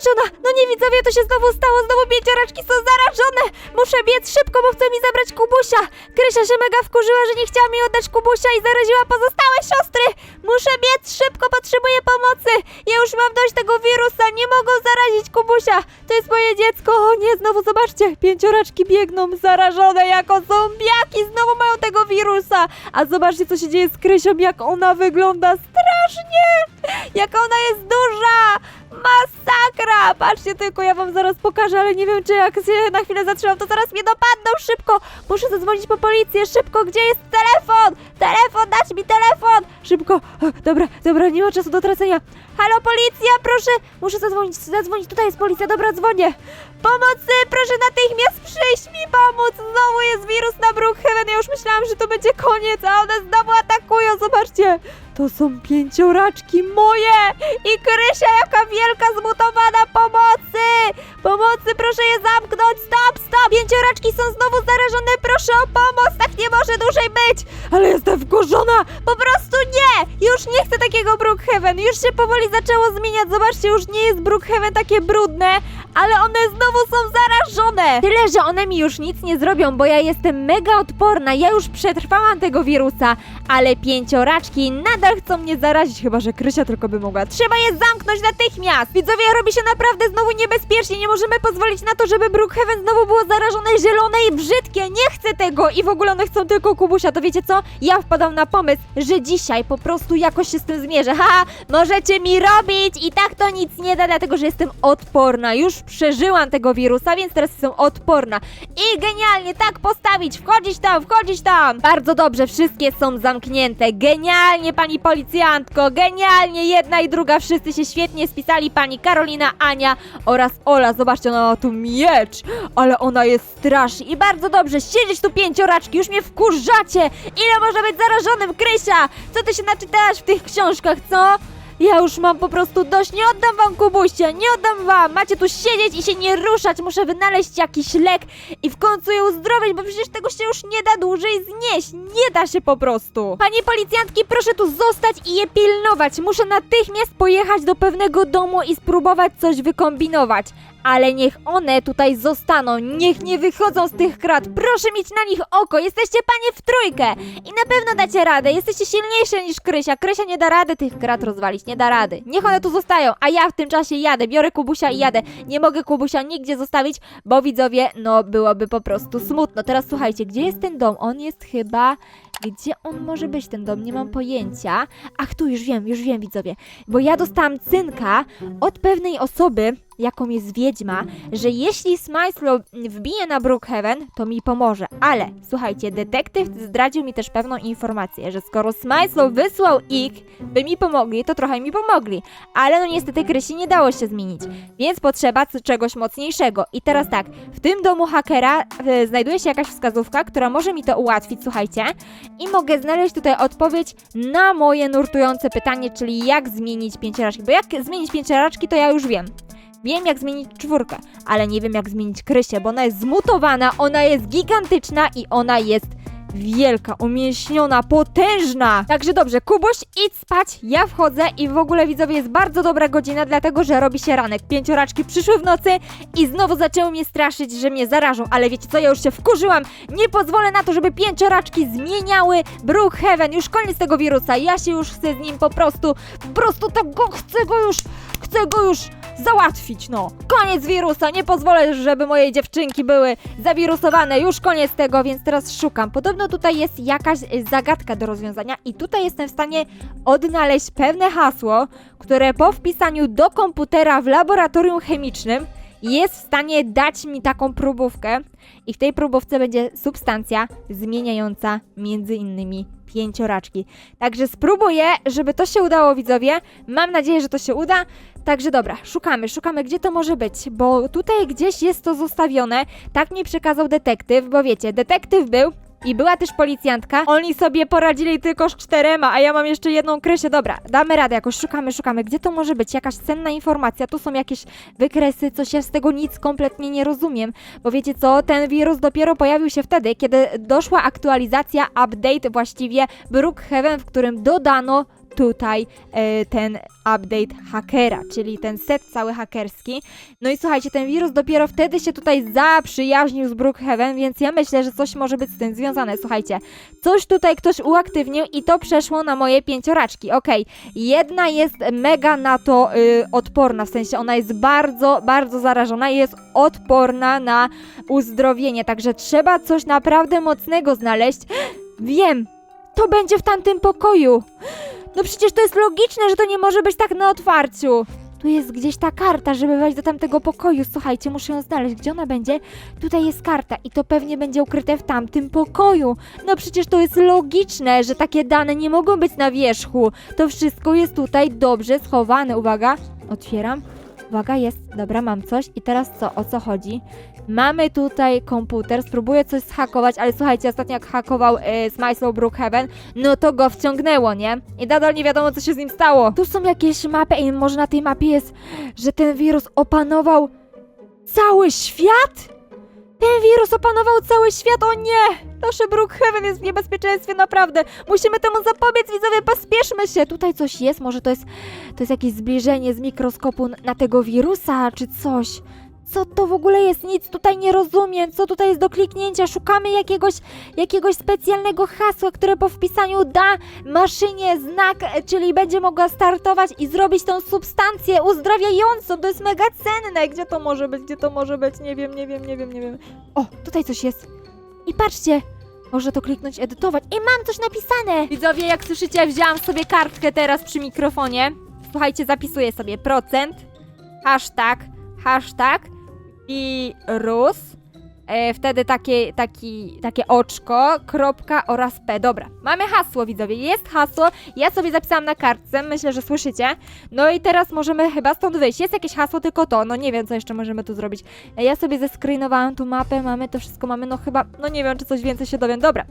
zmęczona. No nie widzowie, to się znowu stało. Znowu pięcioraczki są zarażone. Muszę biec szybko, bo chcą mi zabrać Kubusia. Krysia się mega wkurzyła, że nie chciała mi oddać Kubusia i zaraziła pozostałe siostry. Muszę biec szybko, potrzebuję pomocy. Ja już mam dość tego wirusa. Nie mogą zarazić Kubusia. To jest moje dziecko. O nie, znowu zobaczcie. Pięcioraczki biegną zarażone jako zombiaki. Znowu mają tego wirusa. A zobaczcie, co się dzieje z Krysią, jak ona wygląda strasznie. Jaka ona jest duża. Patrzcie tylko, ja wam zaraz pokażę, ale nie wiem, czy jak się na chwilę zatrzymam, to zaraz mnie dopadną szybko! Muszę zadzwonić po policję, szybko, gdzie jest telefon? Telefon, dać mi telefon! Szybko! O, dobra, dobra, nie ma czasu do tracenia. Halo, policja, proszę! Muszę zadzwonić, zadzwonić, tutaj jest policja, dobra, dzwonię. Pomocy, proszę natychmiast przyjść mi pomóc! Znowu jest wirus na Brookhaven, ja już myślałam, że to będzie koniec, a one znowu atakują, zobaczcie! To są pięcioraczki moje! I Krysia jaka wielka zmutowana! Pomocy, proszę je zamknąć! Stop, stop! Pięcioraczki są znowu zarażone, proszę o pomoc! Tak nie może dłużej być! Ale jestem wkurzona! Po prostu nie! Już nie chcę takiego Brookhaven! Już się powoli zaczęło zmieniać, zobaczcie, już nie jest Brookhaven takie brudne, ale one znowu są zarażone! Tyle, że one mi już nic nie zrobią, bo ja jestem mega odporna, ja już przetrwałam tego wirusa, ale pięcioraczki nadal chcą mnie zarazić, chyba że Krysia tylko by mogła. Trzeba je zamknąć natychmiast! Widzowie, robi się naprawdę znowu niebezpiecznie, nie możemy pozwolić na to, żeby Brookhaven znowu było zarażone, zielone i brzydkie, nie chcę tego! I w ogóle one chcą tylko Kubusia, to wiecie co? Ja wpadam na pomysł, że dzisiaj po prostu jakoś się z tym zmierzę. Ha! Możecie mi robić i tak to nic nie da, dlatego że jestem odporna. Już przeżyłam tego wirusa, więc teraz jestem odporna. I genialnie, tak postawić, wchodzić tam, wchodzić tam. Bardzo dobrze, wszystkie są zamknięte. Genialnie, pani policjantko, genialnie. Jedna i druga, wszyscy się świetnie spisali. Pani Karolina, Ania oraz Ola. Zobaczcie, ona ma tu miecz, ale ona jest straszna. I bardzo dobrze, siedzieć tu pięcioraczki, już mnie wkurzacie. Ile można być zarażonym, Krysia? Co ty się naczytałaś w tych książkach, co? Ja już mam po prostu dość, nie oddam wam Kubusia, nie oddam wam! Macie tu siedzieć i się nie ruszać, muszę wynaleźć jakiś lek i w końcu je uzdrowić, bo przecież tego się już nie da dłużej znieść, nie da się po prostu! Panie policjantki, proszę tu zostać i je pilnować, muszę natychmiast pojechać do pewnego domu i spróbować coś wykombinować. Ale niech one tutaj zostaną, niech nie wychodzą z tych krat, proszę mieć na nich oko, jesteście panie w trójkę. I na pewno dacie radę, jesteście silniejsze niż Krysia, Krysia nie da rady tych krat rozwalić, nie da rady. Niech one tu zostają, a ja w tym czasie jadę, biorę Kubusia i jadę. Nie mogę Kubusia nigdzie zostawić, bo widzowie, no byłoby po prostu smutno. Teraz słuchajcie, gdzie jest ten dom? On jest chyba... Gdzie on może być, ten dom? Nie mam pojęcia. Ach, tu już wiem, już wiem, widzowie. Bo ja dostałam cynka od pewnej osoby, jaką jest wiedźma, że jeśli Smyslow wbije na Brookhaven, to mi pomoże. Ale słuchajcie, detektyw zdradził mi też pewną informację, że skoro Smyslow wysłał ich, by mi pomogli, to trochę mi pomogli. Ale no niestety Krysi nie dało się zmienić, więc potrzeba czegoś mocniejszego. I teraz tak, w tym domu hakera e, znajduje się jakaś wskazówka, która może mi to ułatwić, słuchajcie. I mogę znaleźć tutaj odpowiedź na moje nurtujące pytanie, czyli jak zmienić pięcioraczki. Bo jak zmienić pięcioraczki, to ja już wiem. Wiem jak zmienić czwórkę, ale nie wiem jak zmienić Krysię, bo ona jest zmutowana, ona jest gigantyczna i ona jest wielka, umięśniona, potężna. Także dobrze, Kubuś, idź spać, ja wchodzę i w ogóle widzowie jest bardzo dobra godzina, dlatego że robi się ranek. Pięcioraczki przyszły w nocy i znowu zaczęły mnie straszyć, że mnie zarażą, ale wiecie co, ja już się wkurzyłam. Nie pozwolę na to, żeby pięcioraczki zmieniały Brookhaven. Już koniec tego wirusa, ja się już chcę z nim po prostu, po prostu tak go, chcę go już, chcę go już załatwić, no. Koniec wirusa, nie pozwolę, żeby moje dziewczynki były zawirusowane, już koniec tego, więc teraz szukam. Podobno tutaj jest jakaś y, zagadka do rozwiązania i tutaj jestem w stanie odnaleźć pewne hasło, które po wpisaniu do komputera w laboratorium chemicznym jest w stanie dać mi taką próbówkę i w tej próbówce będzie substancja zmieniająca między innymi pięcioraczki. Także spróbuję, żeby to się udało widzowie. Mam nadzieję, że to się uda. Także dobra, szukamy, szukamy, gdzie to może być, bo tutaj gdzieś jest to zostawione. Tak mi przekazał detektyw, bo wiecie, detektyw był i była też policjantka. Oni sobie poradzili tylko z czterema, a ja mam jeszcze jedną krysię. Dobra, damy radę jakoś, szukamy, szukamy. Gdzie to może być? Jakaś cenna informacja. Tu są jakieś wykresy, coś ja z tego nic kompletnie nie rozumiem. Bo wiecie co, ten wirus dopiero pojawił się wtedy, kiedy doszła aktualizacja, update właściwie Brookhaven, w którym dodano tutaj e, ten update hakera, czyli ten set cały hakerski. No i słuchajcie, ten wirus dopiero wtedy się tutaj zaprzyjaźnił z Brookhaven, więc ja myślę, że coś może być z tym związane. Słuchajcie, coś tutaj ktoś uaktywnił i to przeszło na moje pięcioraczki. Okej, jedna jest mega na to y, odporna, w sensie ona jest bardzo, bardzo zarażona i jest odporna na uzdrowienie, także trzeba coś naprawdę mocnego znaleźć. Wiem, to będzie w tamtym pokoju. No przecież to jest logiczne, że to nie może być tak na otwarciu. Tu jest gdzieś ta karta, żeby wejść do tamtego pokoju. Słuchajcie, muszę ją znaleźć. Gdzie ona będzie? Tutaj jest karta i to pewnie będzie ukryte w tamtym pokoju. No przecież to jest logiczne, że takie dane nie mogą być na wierzchu. To wszystko jest tutaj dobrze schowane. Uwaga, otwieram. Uwaga, jest. Dobra, mam coś. I teraz co? O co chodzi? Mamy tutaj komputer, spróbuję coś zhakować, ale słuchajcie, ostatnio jak hakował e, Smyslow Brookhaven, no to go wciągnęło, nie? I nadal nie wiadomo, co się z nim stało. Tu są jakieś mapy i może na tej mapie jest, że ten wirus opanował cały świat? Ten wirus opanował cały świat, o nie! Nasze Brookhaven jest w niebezpieczeństwie, naprawdę. Musimy temu zapobiec, widzowie, pospieszmy się. Tutaj coś jest, może to jest, to jest jakieś zbliżenie z mikroskopu na tego wirusa, czy coś. Co to w ogóle jest? Nic tutaj nie rozumiem. Co tutaj jest do kliknięcia? Szukamy jakiegoś, jakiegoś specjalnego hasła, które po wpisaniu da maszynie znak, czyli będzie mogła startować i zrobić tą substancję uzdrawiającą. To jest mega cenne. Gdzie to może być? Gdzie to może być? Nie wiem, nie wiem, nie wiem, nie wiem. O, tutaj coś jest. I patrzcie, może to kliknąć edytować. I mam coś napisane! Widzowie, jak słyszycie, wzięłam sobie kartkę teraz przy mikrofonie. Słuchajcie, zapisuję sobie procent, hashtag, hashtag, wirus, e, wtedy takie, taki, takie oczko, kropka oraz P. Dobra, mamy hasło, widzowie, jest hasło, ja sobie zapisałam na kartce, myślę, że słyszycie. No i teraz możemy chyba stąd wyjść. Jest jakieś hasło, tylko to, no nie wiem, co jeszcze możemy tu zrobić. E, Ja sobie zescreenowałam tu mapę, mamy to wszystko, mamy, no chyba, no nie wiem, czy coś więcej się dowiem. Dobra,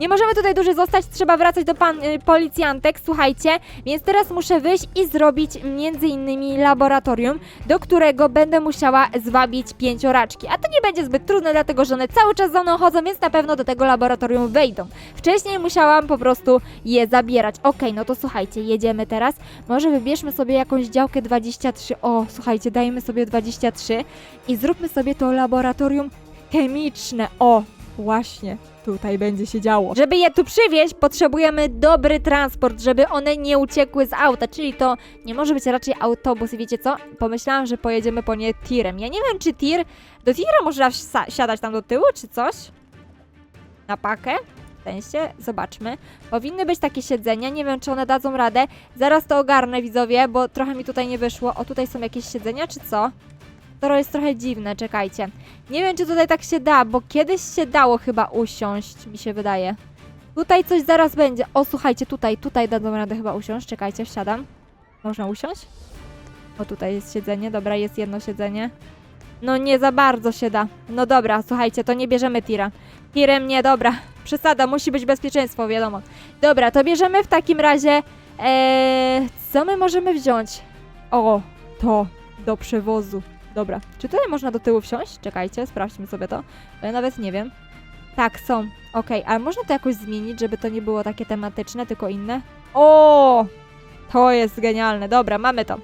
nie możemy tutaj dłużej zostać, trzeba wracać do pan y, policjantek, słuchajcie, więc teraz muszę wyjść i zrobić między innymi laboratorium, do którego będę musiała zwabić pięcioraczki. A to nie będzie zbyt trudne, dlatego że one cały czas za mną chodzą, więc na pewno do tego laboratorium wejdą. Wcześniej musiałam po prostu je zabierać. Okej, no to słuchajcie, jedziemy teraz. Może wybierzmy sobie jakąś działkę 23. O, słuchajcie, dajmy sobie 23 i zróbmy sobie to laboratorium chemiczne. O, właśnie. Tutaj będzie się działo. Żeby je tu przywieźć, potrzebujemy dobry transport, żeby one nie uciekły z auta, czyli to nie może być raczej autobus. Wiecie co? Pomyślałam, że pojedziemy po nie tirem. Ja nie wiem, czy tir. Do tira można siadać tam do tyłu, czy coś? Na pakę? Sensie, zobaczmy. Powinny być takie siedzenia, nie wiem, czy one dadzą radę. Zaraz to ogarnę, widzowie, bo trochę mi tutaj nie wyszło. O, tutaj są jakieś siedzenia, czy co? To jest trochę dziwne, czekajcie. Nie wiem, czy tutaj tak się da, bo kiedyś się dało chyba usiąść, mi się wydaje. Tutaj coś zaraz będzie. O, słuchajcie, tutaj, tutaj dadzą radę chyba usiąść. Czekajcie, wsiadam. Można usiąść? O, tutaj jest siedzenie. Dobra, jest jedno siedzenie. No nie za bardzo się da. No dobra, słuchajcie, to nie bierzemy tira. Tirem nie, dobra. Przesada, musi być bezpieczeństwo, wiadomo. Dobra, to bierzemy w takim razie... Eee, co my możemy wziąć? O, to do przewozu. Dobra, czy tutaj można do tyłu wsiąść? Czekajcie, sprawdźmy sobie to. Ja nawet nie wiem. Tak, są. Okej, ale można to jakoś zmienić, żeby to nie było takie tematyczne, tylko inne? O! To jest genialne. Dobra, mamy to.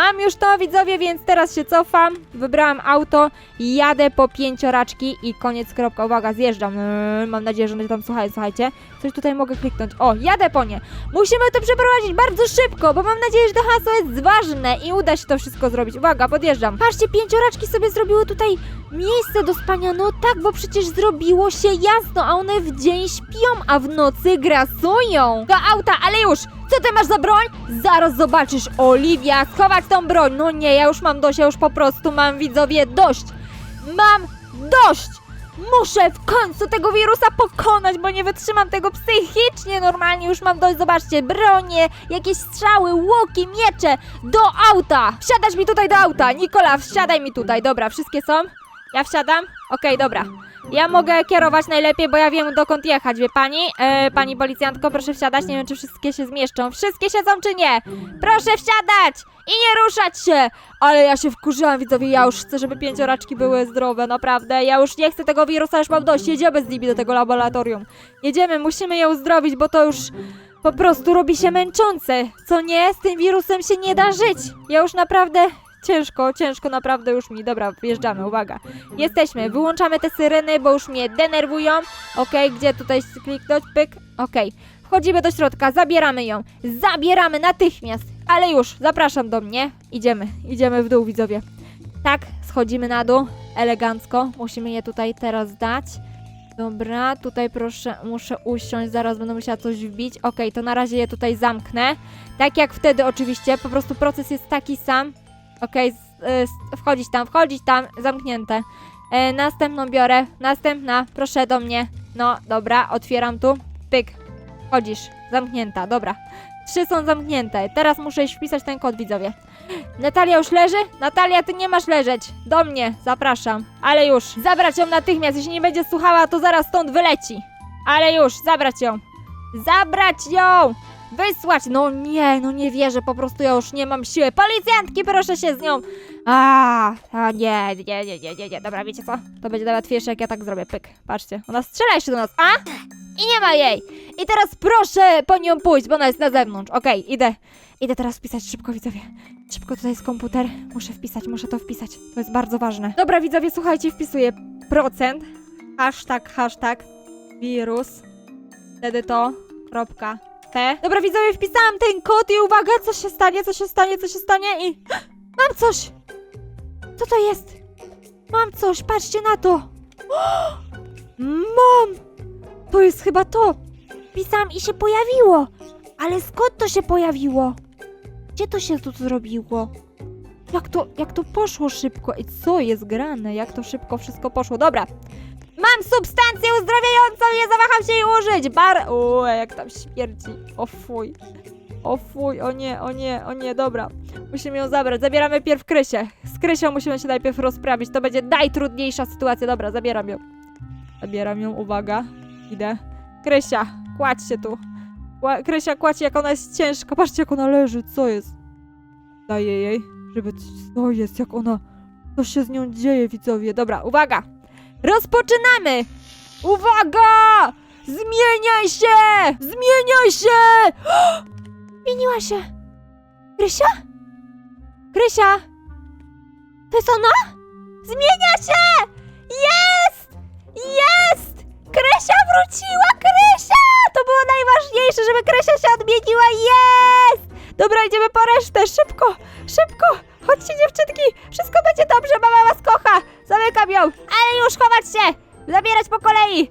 Mam już to, widzowie, więc teraz się cofam. Wybrałam auto, jadę po pięcioraczki i koniec, kropka. Uwaga, zjeżdżam. Yy, Mam nadzieję, że one tam słuchają, słuchajcie. Coś tutaj mogę kliknąć. O, jadę po nie. Musimy to przeprowadzić bardzo szybko, bo mam nadzieję, że to hasło jest ważne i uda się to wszystko zrobić. Uwaga, podjeżdżam. Patrzcie, pięcioraczki sobie zrobiły tutaj miejsce do spania. No tak, bo przecież zrobiło się jasno, a one w dzień śpią, a w nocy grasują. Do auta, ale już! Co ty masz za broń? Zaraz zobaczysz, Oliwia, schować tą broń. No nie, ja już mam dość, ja już po prostu mam, widzowie, dość. Mam dość! Muszę w końcu tego wirusa pokonać, bo nie wytrzymam tego psychicznie. Normalnie już mam dość. Zobaczcie, bronie, jakieś strzały, łuki, miecze. Do auta! Wsiadasz mi tutaj do auta. Nikola, wsiadaj mi tutaj. Dobra, wszystkie są? Ja wsiadam? Okej, dobra. Ja mogę kierować najlepiej, bo ja wiem dokąd jechać, wie pani? E, pani policjantko, proszę wsiadać. Nie wiem, czy wszystkie się zmieszczą. Wszystkie siedzą, czy nie? Proszę wsiadać! I nie ruszać się! Ale ja się wkurzyłam, widzowie, ja już chcę, żeby pięcioraczki były zdrowe, naprawdę. Ja już nie chcę tego wirusa, już mam dość. Jedziemy z nimi do tego laboratorium. Jedziemy, musimy je uzdrowić, bo to już... po prostu robi się męczące. Co nie? Z tym wirusem się nie da żyć. Ja już naprawdę ciężko, ciężko naprawdę już mi. Dobra, wjeżdżamy, uwaga. Jesteśmy, wyłączamy te syreny, bo już mnie denerwują. Okej, gdzie tutaj kliknąć? Pyk. Okej. Wchodzimy do środka, zabieramy ją. Zabieramy natychmiast. Ale już, zapraszam do mnie. Idziemy, idziemy w dół, widzowie. Tak, schodzimy na dół. Elegancko. Musimy je tutaj teraz dać. Dobra, tutaj proszę, muszę usiąść, zaraz będę musiała coś wbić. Okej, to na razie je tutaj zamknę. Tak jak wtedy oczywiście, po prostu proces jest taki sam. Okej, y, s- wchodzić tam, wchodzić tam, zamknięte. E, następną biorę, następna, proszę do mnie. No, dobra, otwieram tu. Pyk, wchodzisz, zamknięta, dobra. Trzy są zamknięte, teraz muszę wpisać ten kod, widzowie. Natalia już leży? Natalia, ty nie masz leżeć. Do mnie, zapraszam. Ale już, zabrać ją natychmiast. Jeśli nie będzie słuchała, to zaraz stąd wyleci. Ale już, zabrać ją. Zabrać ją! Wysłać! No nie, no nie wierzę, po prostu ja już nie mam siły. Policjantki, proszę się z nią! A, a nie, nie, nie, nie, nie, nie. Dobra, wiecie co? To będzie łatwiejsze, jak ja tak zrobię. Pyk, patrzcie. Ona strzela jeszcze do nas, a? I nie ma jej! I teraz proszę po nią pójść, bo ona jest na zewnątrz. Okej, idę. Idę teraz wpisać szybko, widzowie. Szybko tutaj jest komputer. Muszę wpisać, muszę to wpisać. To jest bardzo ważne. Dobra, widzowie, słuchajcie, wpisuję procent. Hashtag, hashtag. Wirus. Wtedy to. Kropka. T. Dobra, widzowie, wpisałam ten kod i uwaga, co się stanie, co się stanie, co się stanie i... Mam coś! Co to jest? Mam coś, patrzcie na to! Mam! To jest chyba to! Wpisałam i się pojawiło! Ale skąd to się pojawiło? Gdzie to się tu zrobiło? Jak to, jak to poszło szybko? I co jest grane? Jak to szybko wszystko poszło? Dobra. Mam substancję uzdrawiającą, nie zawaham się jej użyć! Bar... O, jak tam śmierdzi. O fuj. O fuj, o nie, o nie, o nie, dobra. Musimy ją zabrać. Zabieramy pierw Krysię. Z Krysią musimy się najpierw rozprawić. To będzie najtrudniejsza sytuacja. Dobra, zabieram ją. Zabieram ją, uwaga. Idę. Krysia, kładź się tu. Kła- Krysia, kładź się, jak ona jest ciężka. Patrzcie, jak ona leży. Co jest? Daję jej, żeby... Co jest, jak ona... Co się z nią dzieje, widzowie? Dobra, uwaga! Rozpoczynamy! Uwaga! Zmieniaj się! Zmieniaj się! Zmieniła się! Krysia? Krysia? To jest ona? Zmienia się! Jest! Jest! Krysia wróciła! Krysia! To było najważniejsze, żeby Krysia się odmieniła! Jest! Dobra, idziemy po resztę! Szybko! Szybko! Chodźcie dziewczynki! Wszystko będzie dobrze, mama was kocha! Zamykam ją! Ale już chować się! Zabierać po kolei!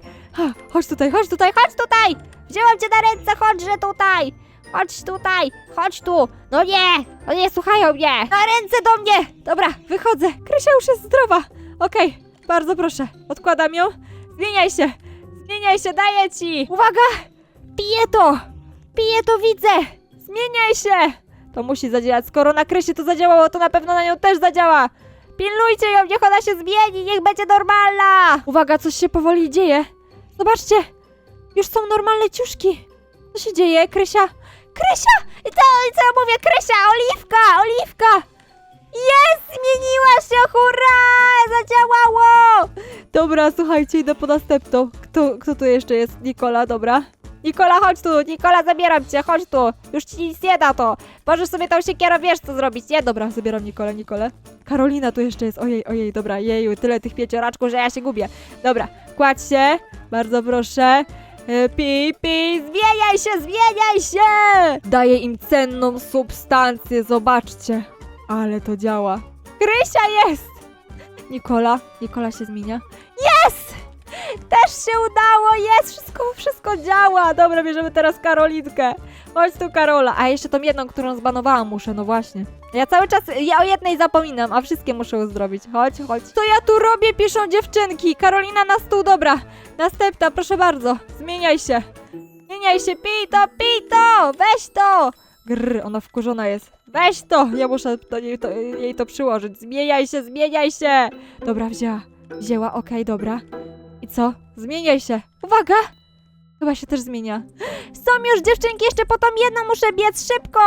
Chodź tutaj, chodź tutaj, chodź tutaj! Wzięłam cię na ręce, chodźże tutaj! Chodź tutaj, chodź tu! No nie! No nie słuchają mnie! Na ręce do mnie! Dobra, wychodzę. Krysia już jest zdrowa. Okej, bardzo proszę. Odkładam ją. Zmieniaj się! Zmieniaj się, daję ci! Uwaga! Piję to! Piję to, widzę! Zmieniaj się! To musi zadziałać. Skoro na Krysie to zadziałało, to na pewno na nią też zadziała. Pilnujcie ją, niech ona się zmieni, niech będzie normalna! Uwaga, coś się powoli dzieje. Zobaczcie, już są normalne ciuszki. Co się dzieje, Krysia? Krysia! I co ja mówię? Krysia, oliwka, oliwka! Jest, zmieniła się, hurra! Zadziałało! Dobra, słuchajcie, idę po następną. Kto, kto tu jeszcze jest? Nikola, dobra. Nikola, chodź tu, Nikola, zabieram cię, chodź tu. Już ci nic nie da to. Możesz sobie tą siekierą, wiesz co zrobić, nie? Dobra, zabieram Nikolę, Nikolę. Karolina tu jeszcze jest, ojej, ojej, dobra, jeju, tyle tych pięcioraczków, że ja się gubię. Dobra, kładź się, bardzo proszę. E, Pi, pi, zmieniaj się, zmieniaj się! Daję im cenną substancję, zobaczcie. Ale to działa. Krysia jest! Nikola, Nikola się zmienia. Jest! Też się udało, jest! Wszystko, wszystko działa! Dobra, bierzemy teraz Karolinkę. Chodź tu, Karola. A jeszcze tą jedną, którą zbanowałam muszę, no właśnie. Ja cały czas, ja o jednej zapominam, a wszystkie muszę uzdrowić. Chodź, chodź. Co ja tu robię, piszą dziewczynki. Karolina na stół, dobra. Następna, proszę bardzo. Zmieniaj się. Zmieniaj się, pij to, pij to! Weź to! Grr, ona wkurzona jest. Weź to! Ja muszę do niej to, jej to przyłożyć. Zmieniaj się, zmieniaj się! Dobra, wzięła. Wzięła, okej, dobra. Co? Zmieniaj się. Uwaga! Chyba się też zmienia. Są już dziewczynki, jeszcze po tą jedną muszę biec szybko,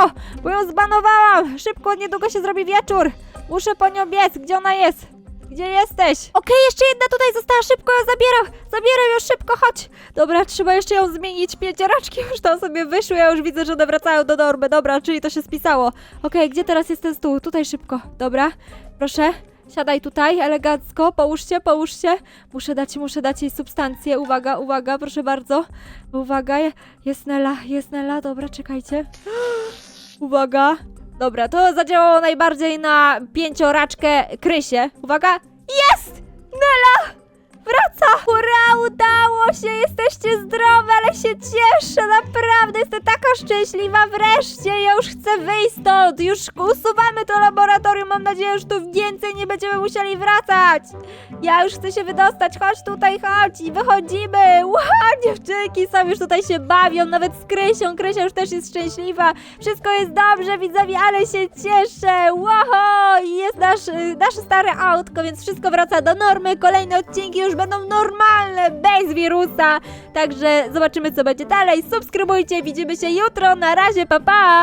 bo ją zbanowałam. Szybko, niedługo się zrobi wieczór. Muszę po nią biec. Gdzie ona jest? Gdzie jesteś? Okej, jeszcze jedna tutaj została, szybko ją zabieram. Zabieram ją szybko, chodź. Dobra, trzeba jeszcze ją zmienić. Pięcioraczki już tam sobie wyszły, ja już widzę, że one wracają do normy. Dobra, czyli to się spisało. Okej, gdzie teraz jest ten stół? Tutaj szybko. Dobra, proszę. Siadaj tutaj, elegancko, połóż się, połóż się. Muszę dać, muszę dać jej substancję. Uwaga, uwaga, proszę bardzo. Uwaga, jest Nela, jest Nela, dobra, czekajcie. Uwaga. Dobra, to zadziałało najbardziej na pięcioraczkę Krysie. Uwaga. Jest! Nela! Wraca! Ura, udało się! Jesteście zdrowe, ale się cieszę! Naprawdę jestem taka szczęśliwa! Wreszcie! Ja już chcę wyjść stąd! Już usuwamy to laboratorium! Mam nadzieję, że tu więcej nie będziemy musieli wracać! Ja już chcę się wydostać! Chodź tutaj, chodź! I wychodzimy! Ła, dziewczynki są już tutaj się bawią, nawet z Krysią! Krysia już też jest szczęśliwa! Wszystko jest dobrze, widzowie, ale się cieszę! I jest nasz, y, nasze stare autko, więc wszystko wraca do normy. Kolejne odcinki już będą normalne, bez wirusa. Także zobaczymy, co będzie dalej. Subskrybujcie, widzimy się jutro. Na razie, pa pa!